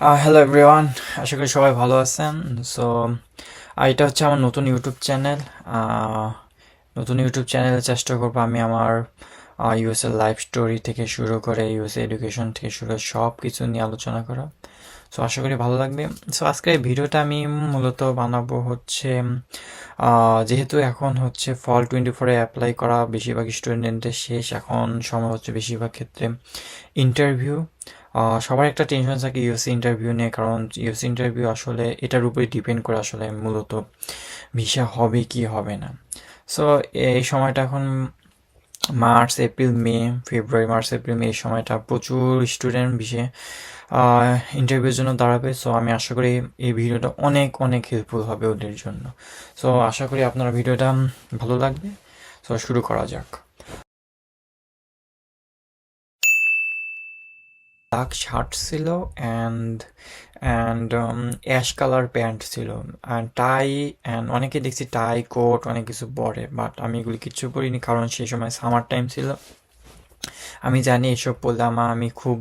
Hello everyone আশা করি সবাই ভালো আছেন। সো এটা হচ্ছে আমার নতুন ইউটিউব চ্যানেল নতুন ইউটিউব চ্যানেলে চেষ্টা করব আমি আমার ইউএসএ লাইফ স্টোরি থেকে শুরু করে ইউএসএ এডুকেশন থেকে শুরু করে সব কিছু নিয়ে আলোচনা করা। সো আশা করি ভালো লাগবে। সো আজকে এই ভিডিওটা আমি মূলত বানাবো হচ্ছে যেহেতু এখন হচ্ছে ফল টোয়েন্টি ফোরে অ্যাপ্লাই করা বেশিরভাগ স্টুডেন্টের শেষ, এখন সময় হচ্ছে বেশিরভাগ ক্ষেত্রে ইন্টারভিউ সবার একটা টেনশন থাকে ইউএসসি ইন্টারভিউ নিয়ে, কারণ ইউএসসি ইন্টারভিউ আসলে এটার উপরে ডিপেন্ড করে আসলে মূলত ভিসা হবে কি হবে না। সো এই সময়টা এখন March April May February March April May এই সময়টা প্রচুর স্টুডেন্ট বিষয়ে ইন্টারভিউর জন্য দাঁড়াবে। সো আমি আশা করি এই ভিডিওটা অনেক অনেক হেল্পফুল হবে ওদের জন্য। সো আশা করি আপনারা ভিডিওটা ভালো লাগবে। সো শুরু করা যাক। ব্ল্যাক শার্ট ছিল and and ash colour pant ছিল। অ্যান্ড টাই অ্যান্ড অনেকে দেখছি টাই কোট অনেক কিছু পরে বাট আমি এগুলি কিচ্ছু পরিনি কারণ সেই সময় সামার টাইম ছিল। আমি জানি এসব পরলে আমি খুব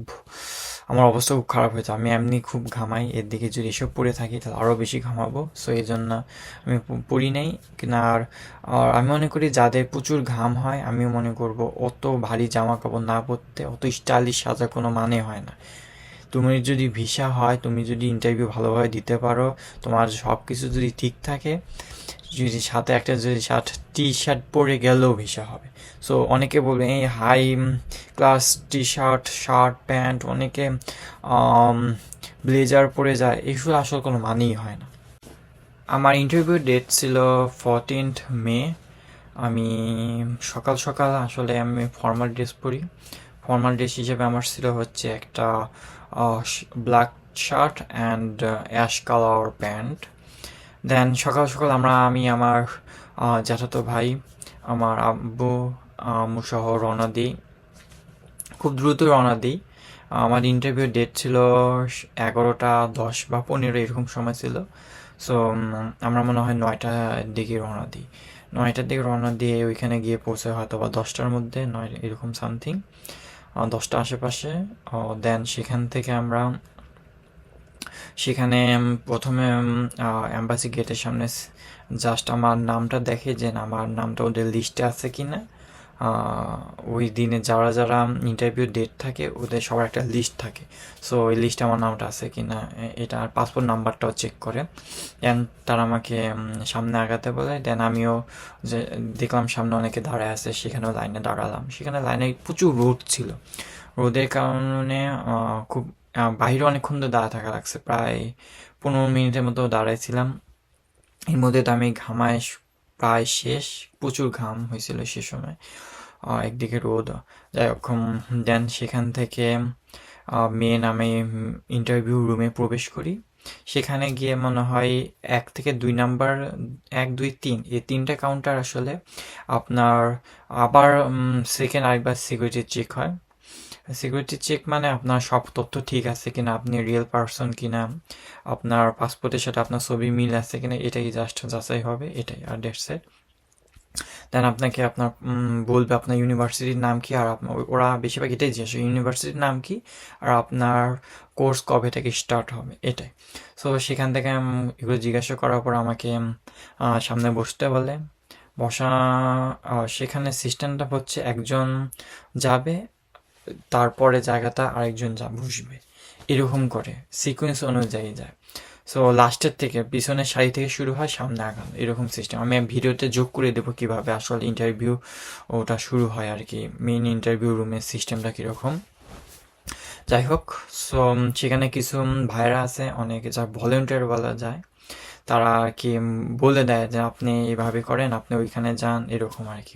আমার অবস্থা খুব খারাপ হয়েছে। আমি এমনি খুব ঘামাই। এর দিকে যদি এসব পরে থাকি, তাহলে আরও বেশি ঘামাবো। সো এই জন্য আমি প- পরি নাই। আর আর আমি মনে করি যাদের প্রচুর ঘাম হয়, আমিও মনে করব অত ভারী জামা কাপড় না পরতে অত স্টাইলিশ সাজার কোনো মানে হয় না। তুমি যদি ভিসা হয়, তুমি যদি ইন্টারভিউ ভালোভাবে দিতে পারো, তোমার সব কিছু যদি ঠিক থাকে যদি সাথে একটা যদি শার্ট টি শার্ট পরে গেলেও ভিসা হবে। সো অনেকে বলবে, এই high class T shirt shirt pant অনেকে ব্লেজার পরে যায়। এগুলো আসলে কোনো মানেই হয় না। আমার ইন্টারভিউ ডেট ছিল ফোরটিন্থ মে আমি সকাল সকাল আসলে আমি ফর্মাল ড্রেস পরি। ফর্মাল ড্রেস হিসেবে আমার ছিল হচ্ছে একটা black shirt and ash colour pant then সকাল সকাল আমরা, আমি, আমার জ্যাঠাতো ভাই, আমার আব্বু আম্মু সহ রওনা দিই। খুব দ্রুত রওনা দিই। আমার ইন্টারভিউ ডেট ছিল এগারোটা দশ বা পনেরো, এরকম সময় ছিল। সো আমরা মনে হয় নয়টার দিকে রওনা দিই। নয়টার দিকে রওনা দিয়ে ওইখানে গিয়ে পৌঁছে হয়তো বা দশটার মধ্যে, নয়, এরকম সামথিং দশটা আশেপাশে। দেন সেখান থেকে আমরা সেখানে প্রথমে অ্যাম্বাসি গেটের সামনে জাস্ট আমার নামটা দেখে যে আমার নামটা ওদের লিস্টে আছে কি না ওই দিনে যারা যারা ইন্টারভিউ ডেট থাকে, ওদের সবার একটা লিস্ট থাকে। সো ওই লিস্টে আমার নামটা আছে কি না এটা আর পাসপোর্ট নাম্বারটাও চেক করে। দেন তারা আমাকে সামনে আগাতে বলে। দেন আমিও যে, দেখলাম সামনে অনেকে দাঁড়ায় আছে, সেখানেও লাইনে দাঁড়ালাম। সেখানে লাইনে প্রচুর রোদ ছিল। রোদের কারণে খুব বাইরে অনেকক্ষণ ধরে দাঁড়া থাকা লাগছে। প্রায় পনেরো মিনিটের মতো দাঁড়াইছিলাম। এর মধ্যে তো আমি ঘামায় প্রায় শেষ, প্রচুর ঘাম হয়েছিল সে সময়। একদিকে রোদ। যাই হোক দেন সেখান থেকে মেন আমি ইন্টারভিউ রুমে প্রবেশ করি। সেখানে গিয়ে মনে হয় এক থেকে দুই নাম্বার, এক, দুই, তিন এই তিনটা কাউন্টার আসলে আপনার আবার সেকেন্ড আরেকবার সিকিউরিটি চেক হয়। সিকিউরিটি চেক মানে আপনার সব তথ্য ঠিক আছে কিনা, আপনি রিয়েল পারসন কিনা, আপনার পাসপোর্টের সাথে আপনার ছবি মিল আছে কিনা, এটাই জাস্ট যাচাই হবে, এটাই, আর ডেটস ইট দেন আপনাকে আপনার বলবে আপনার ইউনিভার্সিটির নাম কি, আর আপনার ওরা বেশিরভাগ এটাই জিজ্ঞাসা ইউনিভার্সিটির নাম কি, আর আপনার কোর্স কবে থেকে স্টার্ট হবে, এটাই। সো সেখান থেকে এগুলো জিজ্ঞাসা করার পর আমাকে সামনে বসতে বলে, বসা সেখানে সিস্টেমটা হচ্ছে একজন যাবে তারপরে জায়গাটা আরেকজন যা বসবে এরকম করে সিকোয়েন্স অনুযায়ী যায়। সো লাস্টের থেকে, পিছনের সারি থেকে শুরু হয় সামনে আগানো এরকম সিস্টেম আমি ভিডিওতে যোগ করে দেবো কীভাবে আসলে ইন্টারভিউ ওটা শুরু হয় আর কি মেইন ইন্টারভিউ রুমের সিস্টেমটা কীরকম। যাই হোক সো সেখানে কিছু ভাইরা আছে, অনেকে যা ভলেন্টিয়ার বলা যায়, তারা আর কি বলে দেয় যে আপনি এভাবে করেন, আপনি ওইখানে যান, এরকম আর কি।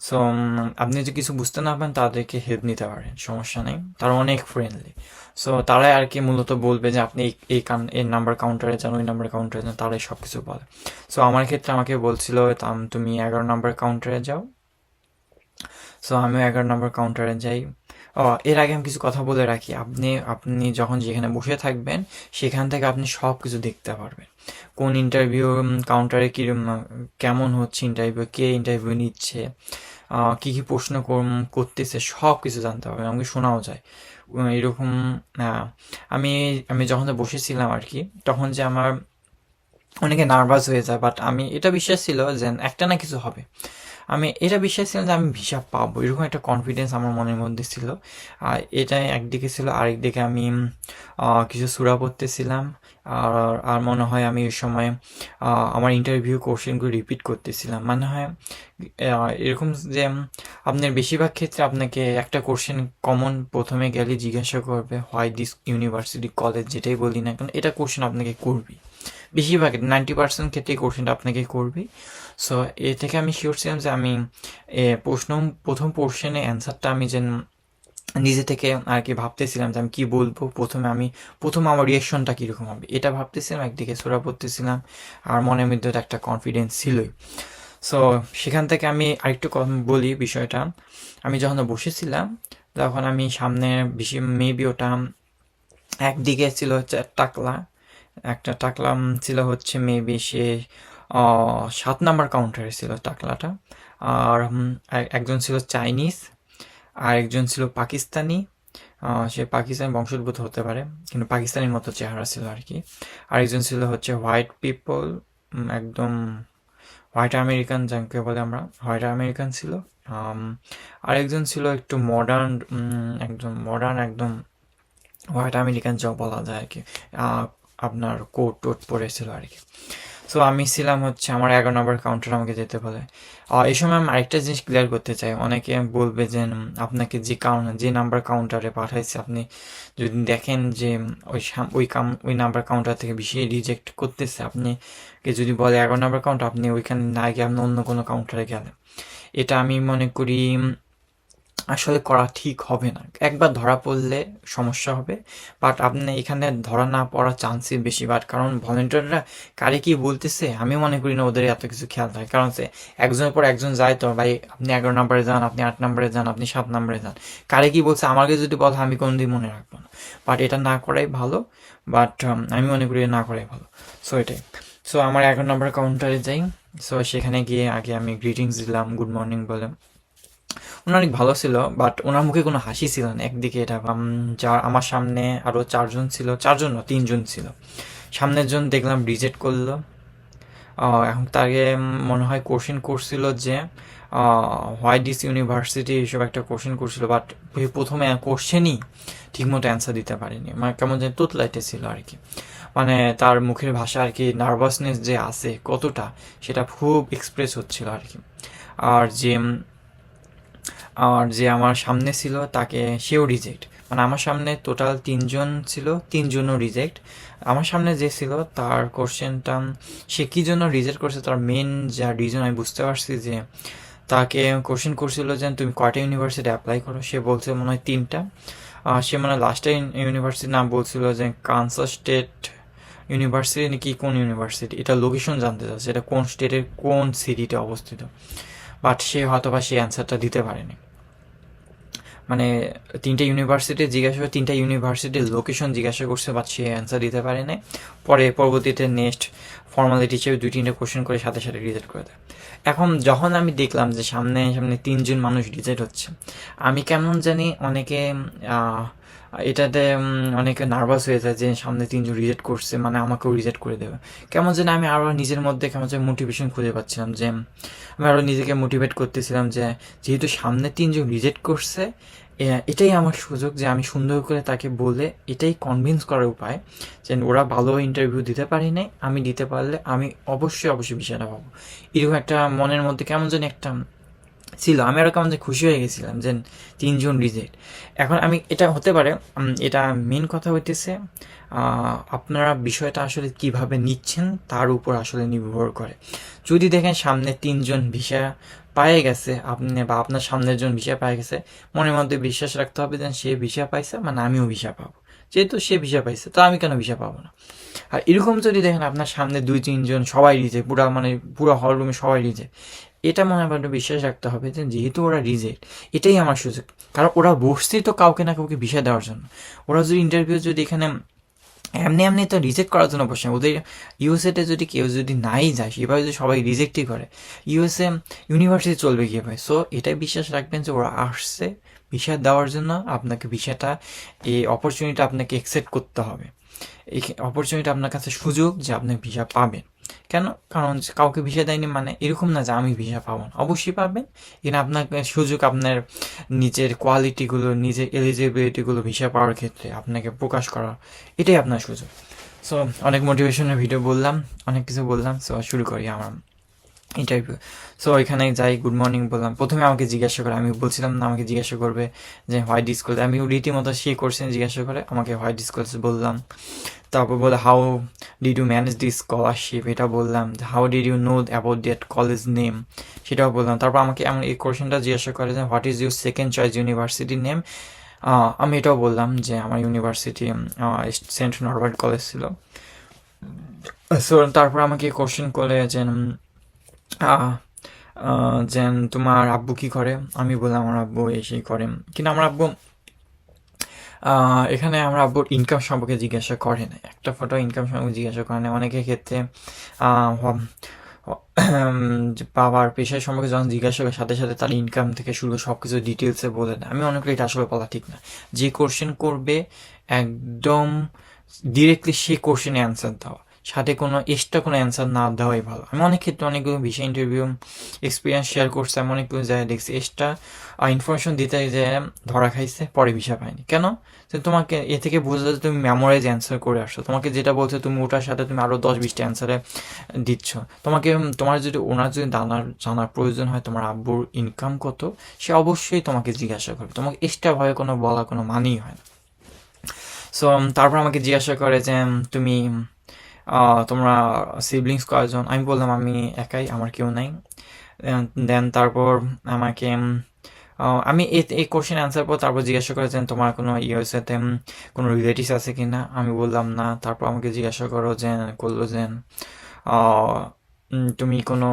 সো আপনি যদি কিছু বুঝতে না পারেন, তাদেরকে হেল্প নিতে পারেন, সমস্যা নেই। তারা অনেক ফ্রেন্ডলি সো তারাই আর কি মূলত বলবে যে, আপনি এই কান, এই নাম্বার কাউন্টারে যান, ওই নাম্বার কাউন্টারে যান, তারাই সব কিছু বলে। সো আমার ক্ষেত্রে আমাকে বলছিল, তাম- তুমি এগারো নাম্বার কাউন্টারে যাও। সো আমিও এগারো নম্বর কাউন্টারে যাই। ও, এর আগে আমি কিছু কথা বলে রাখি। আপনি আপনি যখন যেখানে বসে থাকবেন, সেখান থেকে আপনি সব কিছু দেখতে পারবেন। কোন ইন্টারভিউ কাউন্টারে কি কেমন হচ্ছে ইন্টারভিউ কে ইন্টারভিউ নিচ্ছে কী কি প্রশ্ন কর- করতেছে সব কিছু জানতে পারবেন আমাকে শোনাও যায়। এরকম আমি আমি যখন বসেছিলাম আর কি তখন যে আমার অনেকে নার্ভাস হয়ে যায় বাট আমি, এটা বিশ্বাস ছিল যে একটা না কিছু হবে। আমি, এটা বিশ্বাস ছিলাম যে আমি ভিসা পাবো, এরকম একটা কনফিডেন্স আমার মনের মধ্যে ছিল। আর এটা একদিকে ছিল, আরেকদিকে আমি কিছু সুরা পড়তেছিলাম। আর আর মনে হয় আমি ওই সময় আমার ইন্টারভিউ কোশ্চেনগুলো রিপিট করতেছিলাম। মানে হয় এরকম যে আপনার বেশিরভাগ ক্ষেত্রে আপনাকে একটা কোশ্চেন কমন প্রথমে গেলে জিজ্ঞাসা করবে হোয়াই দিস ইউনিভার্সিটি কলেজ যেটাই বলি না কেন, এটা কোশ্চেন আপনাকে করবি বেশিরভাগ নাইনটি পার্সেন্ট ক্ষেত্রে কোশ্চেনটা আপনাকে করবে। সো এ থেকে আমি শিওর ছিলাম যে আমি প্রশ্ন, প্রথম পোর্শনে অ্যান্সারটা আমি যেন নিজে থেকে আর কি ভাবতেছিলাম যে আমি কি বলব, প্রথমে আমি, প্রথম আমার রিয়েকশনটা কীরকম হবে। এটা ভাবতেছিলাম, একদিকে সোরা পড়তেছিলাম, আর মনের মধ্যে একটা কনফিডেন্স ছিলই। সো সেখান থেকে আমি আরেকটু বলি বিষয়টা। আমি যখন বসেছিলাম, তখন আমি সামনে বেশি মেবি ওটা একদিকে ছিল হচ্ছে টাকলা একটা টাকলা ছিল হচ্ছে মেবি সে সাত নাম্বার কাউন্টারে ছিল টাকলাটা। আর একজন ছিল চাইনিজ আর একজন ছিল পাকিস্তানি। সে পাকিস্তানি বংশোদ্ভূত হতে পারে, কিন্তু পাকিস্তানির মতো চেহারা ছিল আর কি। আরেকজন ছিল হচ্ছে হোয়াইট পিপল একদম হোয়াইট আমেরিকান যাকে বলে আমরা হোয়াইট আমেরিকান ছিল। আরেকজন ছিল একটু মডার্ন একদম মডার্ন একদম হোয়াইট আমেরিকান জব বলা যায় আর কি। আপনার কোট টোট পরেছিল আর কি। সো আমি ছিলাম হচ্ছে আমার এগারো নম্বর কাউন্টার আমাকে যেতে বলে। এই সময় আমি আরেকটা জিনিস ক্লিয়ার করতে চাই। অনেকে বলবে যে আপনাকে যে কাউন্ট যে নাম্বার কাউন্টারে পাঠাইছে, আপনি যদি দেখেন যে, ওই ওই কাম, ওই নাম্বার কাউন্টার থেকে বেশি রিজেক্ট করতেছে আপনি কে যদি বলে এগারো নাম্বার কাউন্টার আপনি ওইখানে না গিয়ে আপনি অন্য কোনো কাউন্টারে গেলেন। এটা আমি মনে করি আসলে করা ঠিক হবে না। একবার ধরা পড়লে সমস্যা হবে বাট আপনি এখানে ধরা না পড়ার চান্সই বেশি। বাট কারণ ভলেন্টিয়াররা কারে কি বলতেছে? আমি মনে করি না ওদের এত কিছু খেয়াল থাকে। কারণ সে একজনের পর একজন যায় তো, ভাই আপনি এগারো নম্বরে যান, আপনি আট নম্বরে যান, আপনি সাত নম্বরে যান। কারে কি বলছে? আমাকে যদি বলে, আমি কোনোদিন মনে রাখব না। বাট এটা না করাই ভালো বাট আমি মনে করি না করাই ভালো। সো এটাই। সো আমার এগারো নম্বর কাউন্টারে যাই। সো সেখানে গিয়ে আগে আমি গ্রিটিংস দিলাম গুড মর্নিং বলে ওনার অনেক ভালো ছিল বাট ওনার মুখে কোনো হাসি ছিল না। একদিকে এটা যা আমার সামনে আরও চারজন ছিল, চারজন না, তিনজন ছিল। সামনের জন দেখলাম রিজেক্ট করল। এখন তাকে মনে হয় কোশ্চেন করছিল যে হোয়াই ডিস ইউনিভার্সিটি এইসব একটা কোশ্চেন করছিল বাট প্রথমে কোশ্চেনই ঠিকমতো অ্যান্সার দিতে পারেনি। মানে কেমন যেন তোতলাইতে ছিল আর কি। মানে তার মুখের ভাষা আর কি নার্ভাসনেস যে আছে কতটা, সেটা খুব এক্সপ্রেস হচ্ছিল আর কি। আর যে আর যে আমার সামনে ছিল, তাকে সেও রিজেক্ট মানে আমার সামনে টোটাল তিনজন ছিল, তিনজনও রিজেক্ট আমার সামনে যে ছিল, তার কোশ্চেনটা সে কী জন্য রিজেক্ট করছে, তার মেন যা রিজন আমি বুঝতে পারছি যে তাকে কোশ্চেন করছিল যে তুমি কয়টা ইউনিভার্সিটি অ্যাপ্লাই করো? সে বলছে মনে হয় তিনটা। আর সে মানে লাস্টে ইউনিভার্সিটির নাম বলছিল যে কানসাস স্টেট ইউনিভার্সিটি নাকি কোন ইউনিভার্সিটি এটা লোকেশন জানতে চাচ্ছে, এটা কোন স্টেটের কোন সিটিতে অবস্থিত। বাট সে হয়তো বা সেই অ্যান্সারটা দিতে পারেনি। মানে তিনটা ইউনিভার্সিটি জিজ্ঞাসা করে, তিনটা ইউনিভার্সিটির লোকেশন জিজ্ঞাসা করছে বাট সে অ্যান্সার দিতে পারে না পরে পরবর্তীতে নেক্সট ফর্মালিটি হিসেবে দুই তিনটা কোশ্চেন করে সাথে সাথে রিজেক্ট করে দেয়। এখন যখন আমি দেখলাম যে সামনে সামনে তিনজন মানুষ রিজেক্ট হচ্ছে, আমি কেমন জানি অনেকে এটাতে অনেকে নার্ভাস হয়ে যায় যে সামনে তিনজন রিজেক্ট করছে মানে আমাকেও রিজেক্ট করে দেবে। কেমন যেন আমি আরও নিজের মধ্যে কেমন যেন মোটিভেশন খুঁজে পাচ্ছিলাম যে, আমি আরও নিজেকে মোটিভেট করতেছিলাম যে, যেহেতু সামনে তিনজন রিজেক্ট করছে এটাই আমার সুযোগ যে আমি সুন্দর করে তাকে বলে এটাই কনভিন্স করার উপায় যে ওরা ভালো ইন্টারভিউ দিতে পারি নাই, আমি দিতে পারলে আমি অবশ্যই অবশ্যই বিষয়টা পাবো। এরকম একটা মনের মধ্যে কেমন যেন একটা ছিল। আমি আরও কেমন যে খুশি হয়ে গেছিলাম যে, তিনজন রিজেক্ট। এখন আমি, এটা হতে পারে এটা মেন কথা হইতেছে আপনারা বিষয়টা আসলে কীভাবে নিচ্ছেন তার উপর আসলে নির্ভর করে। যদি দেখেন সামনে তিনজন ভিসা পায়ে গেছে, আপনি বা আপনার সামনের জন ভিসা পায়ে গেছে, মনের মধ্যে বিশ্বাস রাখতে হবে যে সে ভিসা পাইছে মানে আমিও ভিসা পাবো। যেহেতু সে ভিসা পাইছে, তো আমি কেন ভিসা পাবো না? আর এরকম যদি দেখেন আপনার সামনে দুই, তিনজন সবাই রিজেক্ট, পুরো মানে পুরো হল রুমে সবাই রিজেক্ট এটা মনে হয় বিশ্বাস রাখতে হবে যে যেহেতু ওরা রিজেক্ট, এটাই আমার সুযোগ। কারণ ওরা বসছেই তো কাউকে না কাউকে ভিসা দেওয়ার জন্য। ওরা যদি ইন্টারভিউ যদি এখানে এমনি এমনি তো রিজেক্ট করার জন্য বসে। ওদের ইউএসএতে যদি কেউ যদি নাই যায় সেভাবে যদি সবাই রিজেক্টই করে ইউএসএ ইউনিভার্সিটি চলবে কীভাবে? সো এটাই বিশ্বাস রাখবেন যে ওরা আসছে ভিসা দেওয়ার জন্য, আপনাকে ভিসাটা এই অপরচুনিটি আপনাকে অ্যাকসেপ্ট করতে হবে। এই অপরচুনিটি আপনার কাছে সুযোগ যে আপনি ভিসা পাবেন। কেন? কারণ কাউকে ভিসা দেয়নি মানে এরকম না যে আমি ভিসা পাবো না। অবশ্যই পাবেন। কিন্তু আপনার সুযোগ আপনার নিজের কোয়ালিটিগুলো নিজের এলিজিবিলিটিগুলো ভিসা পাওয়ার ক্ষেত্রে আপনাকে প্রকাশ করা, এটাই আপনার সুযোগ। সো অনেক মোটিভেশনের ভিডিও বললাম, অনেক কিছু বললাম। সো শুরু করি আমার। ইন্টারভিউ সো এখানে যাই গুড মর্নিং বললাম। প্রথমে আমাকে জিজ্ঞাসা করে, আমি বলছিলাম না আমাকে জিজ্ঞাসা করবে যে হোয়াইট স্কুল আমি রীতিমতো সেই কোর্সে জিজ্ঞাসা করে, আমাকে হোয়াইট স্কুলস বললাম। তারপর বলে how did you manage this scholarship এটা বললাম। How did you know about that college name সেটাও বললাম। তারপর আমাকে এমন এই কোশ্চেনটা জিজ্ঞাসা করে যে what is your second choice university name আমি এটাও বললাম যে, আমার ইউনিভার্সিটি সেন্ট নরবার্ট কলেজ ছিল। সো তারপর আমাকে কোশ্চেন করে যে যেন তোমার আব্বু কি করে? আমি বললাম, আমার আব্বু এসেই করে। কিন্তু আমার আব্বু এখানে আমার আব্বুর ইনকাম সম্পর্কে জিজ্ঞাসা করে না একটা ফটো ইনকাম সম্পর্কে জিজ্ঞাসা করে না অনেকের ক্ষেত্রে বাবার পেশার সম্পর্কে যখন জিজ্ঞাসা করে, সাথে সাথে তার ইনকাম থেকে শুরু সব কিছু ডিটেলসে বলে দেয়। আমি করি এটা আসলে বলা ঠিক না। যে কোশ্চেন করবে, একদম ডিরেক্টলি সেই কোশ্চেনে অ্যান্সার দেওয়া। সাথে কোনো এক্সট্রা কোনো অ্যান্সার না দেওয়াই ভালো। আমি অনেক ক্ষেত্রে অনেকগুলো বিষয় ইন্টারভিউ এক্সপিরিয়েন্স শেয়ার করছে, আমি অনেকগুলো জায়গায় দেখছি এক্সট্রা ইনফরমেশন দিতে যে ধরা খাইছে, পরে ভিসা পায়নি কেন? যে তোমাকে এ থেকে বোঝা যায় যে তুমি মেমোরাইজ অ্যান্সার করে আসছো। তোমাকে যেটা বলছে, তুমি ওটার সাথে তুমি আরও দশ বিশটা অ্যান্সারে দিচ্ছ। তোমাকে, তোমার যদি ওনার যদি জানার জানার প্রয়োজন হয়, তোমার আব্বুর ইনকাম কত, সে অবশ্যই তোমাকে জিজ্ঞাসা করবে। তোমাকে এক্সট্রাভাবে কোনো বলা কোনো মানেই হয় না। সো তারপর আমাকে জিজ্ঞাসা করে যে তুমি তোমরা সিবলিংস কয়জন? আমি বললাম, আমি একাই, আমার কেউ নাই। দেন তারপর আমাকে আমি এই কোশ্চেন অ্যান্সার পর তারপর জিজ্ঞাসা করেছেন তোমার কোনো ইউএসএতে কোনো রিলেটিভস আছে কি না আমি বললাম, না। তারপর আমাকে জিজ্ঞাসা করো যে, করল যে তুমি কোনো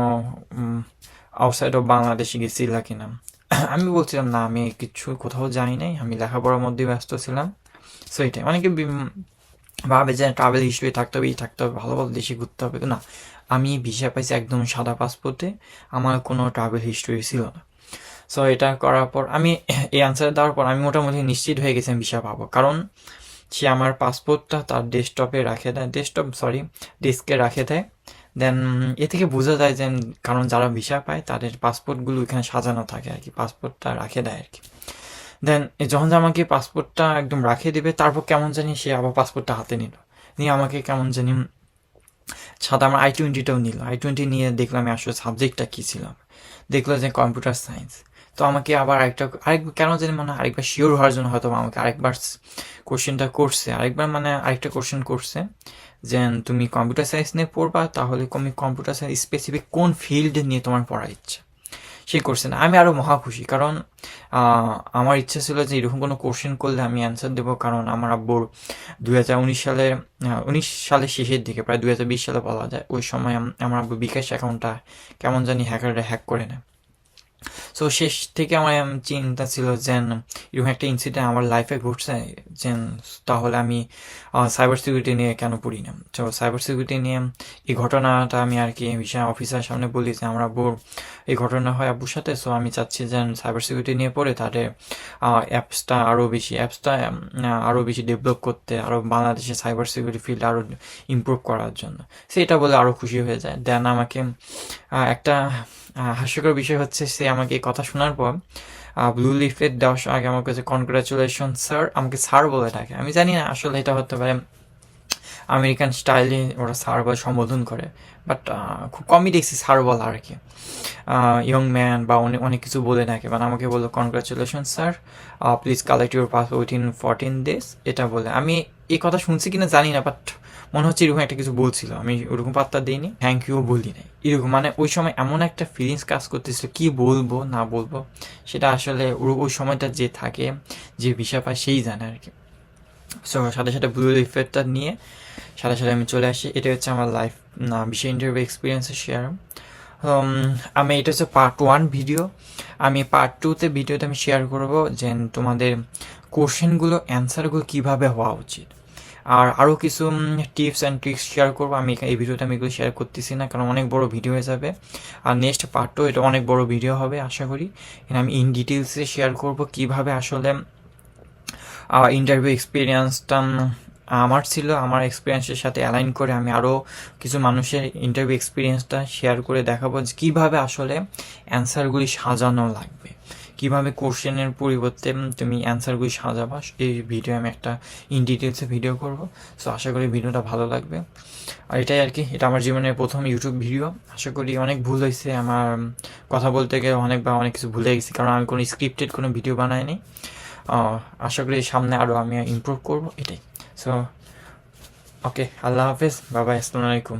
আউটসাইড অফ বাংলাদেশে গেছিলা কিনা? আমি বলছিলাম, না, আমি কিছু কোথাও যাই নাই। আমি লেখাপড়ার মধ্যে ব্যস্ত ছিলাম। সো এটাই। অনেকে ভাবে যে ট্রাভেল হিস্ট্রি থাকতে হবে, এই থাকতে হবে, ভালো ভালো দেশে ঘুরতে হবে, না। আমি ভিসা পাইছি একদম সাদা পাসপোর্টে আমার কোনো ট্রাভেল হিস্ট্রি ছিল না। সো এটা করার পর আমি, এই অ্যান্সার দেওয়ার পর আমি মোটামুটি নিশ্চিত হয়ে গেছি আমি ভিসা পাবো। কারণ, সে আমার পাসপোর্টটা তার ডেস্কটপে রাখে দেয় ডেস্কটপ সরি ডেস্কে রাখে দেয়। দেন এ থেকে বোঝা যায় যে, কারণ যারা ভিসা পায়, তাদের পাসপোর্টগুলো এখানে সাজানো থাকে আর কি পাসপোর্টটা রাখে দেয় আর কি। দেন যখন আমাকে পাসপোর্টটা একদম রাখিয়ে দিবে, তারপর কেমন জানি সে আবার পাসপোর্টটা হাতে নিল। নিয়ে আমাকে কেমন জানি সাথে আমার আই টোয়েন্টিটাও নিল। আই টোয়েন্টি নিয়ে দেখলাম আসলে সাবজেক্টটা কী ছিল। দেখল যে কম্পিউটার সায়েন্স তো আমাকে আবার আরেকটা আরেক কেন জানি মানে আরেকবার শিওর হওয়ার জন্য হয়তো আমাকে আরেকবার কোশ্চেনটা করছে। আরেকবার মানে আরেকটা কোশ্চেন করছে যে, তুমি কম্পিউটার সায়েন্স নিয়ে পড়বা, তাহলে তুমি কম্পিউটার সায়েন্স স্পেসিফিক কোন ফিল্ড নিয়ে তোমার পড়ার ইচ্ছা? সেই না। আমি আরও মহা খুশি, কারণ আমার ইচ্ছা ছিল যে এরকম কোনো কোশ্চেন করলে আমি অ্যান্সার দেবো, কারণ আমার আব্বুর দু হাজার উনিশ সালের উনিশ সালের শেষের দিকে, প্রায় দু হাজার বিশ সালে বলা যায়, ওই সময় আমার আব্বু বিকাশ অ্যাকাউন্টটা কেমন জানি হ্যাকাররা হ্যাক করে নেয়। সো শেষ থেকে আমার চিন্তা ছিল যে এরকম একটা ইনসিডেন্ট আমার লাইফে ঘটছে যে তাহলে আমি সাইবার সিকিউরিটি নিয়ে কেন পড়ি না? তো সাইবার সিকিউরিটি নিয়ে এই ঘটনাটা আমি আর কি বিষয় অফিসার সামনে বলি যে আমরা আব্বুর এই ঘটনা হয় আব্বুর সাথে। সো আমি চাচ্ছি যে সাইবার সিকিউরিটি নিয়ে পড়ে, তাদের অ্যাপসটা আরও বেশি অ্যাপসটা আরও বেশি ডেভেলপ করতে আরও বাংলাদেশে সাইবার সিকিউরিটি ফিল্ড আরও ইমপ্রুভ করার জন্য। সেটা বলে আরও খুশি হয়ে যায়। দেন আমাকে একটা হাস্যকর বিষয় হচ্ছে সে আমাকে এই কথা শোনার পর ব্লু লিফলেট দেওয়ার আগে আমার কাছে কনগ্রাচুলেশন স্যার আমাকে স্যার বলে ডাকে। আমি জানি না আসলে এটা হতে পারে আমেরিকান স্টাইলে ওরা স্যার বলে সম্বোধন করে বাট খুব কমই দেখছি স্যার বলা আর কি। ইয়ং ম্যান বা অনেক অনেক কিছু বলে ডাকে মানে আমাকে বলল congratulation sir please collect your passport within fourteen days এটা বলে। আমি এই কথা শুনছি কিনা জানি না বাট মনে হচ্ছে এরকম একটা কিছু বলছিল। আমি ওরকম পাত্তা দিইনি থ্যাংক ইউ বলি নাই। এরকম মানে ওই সময় এমন একটা ফিলিংস কাজ করতেছিল, কি বলব, না বলব, সেটা আসলে ওই সময়টা যে থাকে, যে বিষয় পায় সেই জানে আর কি। সো সাথে সাথে ব্লু ইফেক্টটা নিয়ে সাথে সাথে আমি চলে আসি। এটা হচ্ছে আমার লাইফ না, বিষয় ইন্টারভিউ এক্সপিরিয়েন্সের শেয়ার আমি, এটা হচ্ছে পার্ট ওয়ান ভিডিও আমি পার্ট টুতে ভিডিওতে আমি শেয়ার করব যে তোমাদের কোশ্চেনগুলো অ্যান্সারগুলো কীভাবে হওয়া উচিত। আর আরও কিছু টিপস অ্যান্ড ট্রিক্স শেয়ার করব। আমি এই ভিডিওতে আমি এগুলো শেয়ার করতেছি না, কারণ অনেক বড় ভিডিও হয়ে যাবে। আর নেক্সট পার্টও এটা অনেক বড় ভিডিও হবে, আশা করি। আমি ইন ডিটেলসে শেয়ার করব কীভাবে আসলে ইন্টারভিউ এক্সপিরিয়েন্সটা আমার ছিল, আমার এক্সপিরিয়েন্সের সাথে অ্যালাইন করে আমি আরও কিছু মানুষের ইন্টারভিউ এক্সপিরিয়েন্সটা শেয়ার করে দেখাবো যে কীভাবে আসলে অ্যান্সারগুলি সাজানো লাগবে। কীভাবে কোশ্চেনের পরিবর্তে তুমি অ্যান্সারগুলি সাজাবা এই ভিডিও আমি একটা ইন ডিটেলসে ভিডিও করব। সো আশা করি ভিডিওটা ভালো লাগবে। আর এটাই আর কি, এটা আমার জীবনের প্রথম ইউটিউব ভিডিও আশা করি অনেক ভুল হয়েছে, আমার কথা বলতে গেলে অনেক বা অনেক কিছু ভুলে গেছি, কারণ আমি কোনো স্ক্রিপ্টেড কোনো ভিডিও বানাইনি আশা করি সামনে আরও আমি ইমপ্রুভ করব, এটাই। সো ওকে আল্লাহ হাফেজ বাবা আসসালামু আলাইকুম।